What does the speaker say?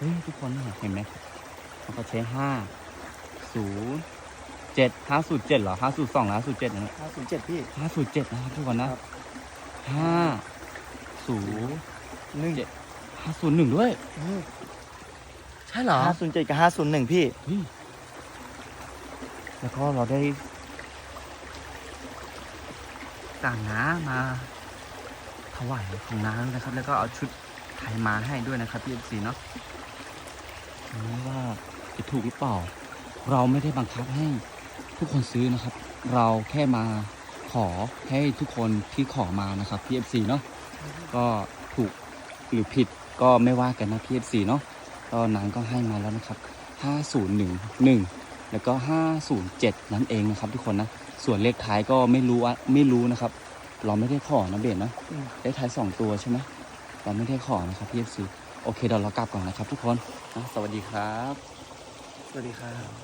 เฮ้ยทุกคนเห็นไหมเขาก็ใช้ห้าศูนย์เจ็ดห้าศูนย์เจ็ดเหรอห้าศูนย์สองห้าศูนย์เจ็ดนะห้าศูนย์เจ็ดพี่ห้าศูนย์เจ็ดนะครับทุกคนนะครับห้าศูนย์หนึ่งห้าศูนย์หนึ่งด้วยใช่เหรอห้าศูนย์เจ็ดกับห้าศูนย์หนึ่งพี่เฮ้ยแล้วก็เราได้ต่างน้ามาถวายของน้าด้วยนะครับ แล้วก็เอาชุดไทยมาให้ด้วยนะครับพี่เอฟซีเนาะ ไม่ว่าจะถูกหรือเปล่า เราไม่ได้บังคับให้ทุกคนซื้อนะครับ เราแค่มาขอให้ทุกคนที่ขอมานะครับพี่เอฟซีเนาะก็ถูกหรือผิดก็ไม่ว่ากันนะพี่เอฟซีเนาะก็นางก็ให้มาแล้วนะครับ 5011 แล้วก็ 507 นั่นเองนะครับทุกคนนะส่วนเลขท้ายก็ไม่รู้อะไม่รู้นะครับ เราไม่ได้ขอนะเบนนะอืมเลขท้าย 2 ตัวใช่ไหมเราไม่ได้ขอนะครับพี่เอฟซี โอเคเดี๋ยวเรากลับก่อนนะครับทุกคนนะสวัสดีครับ สวัสดีครับ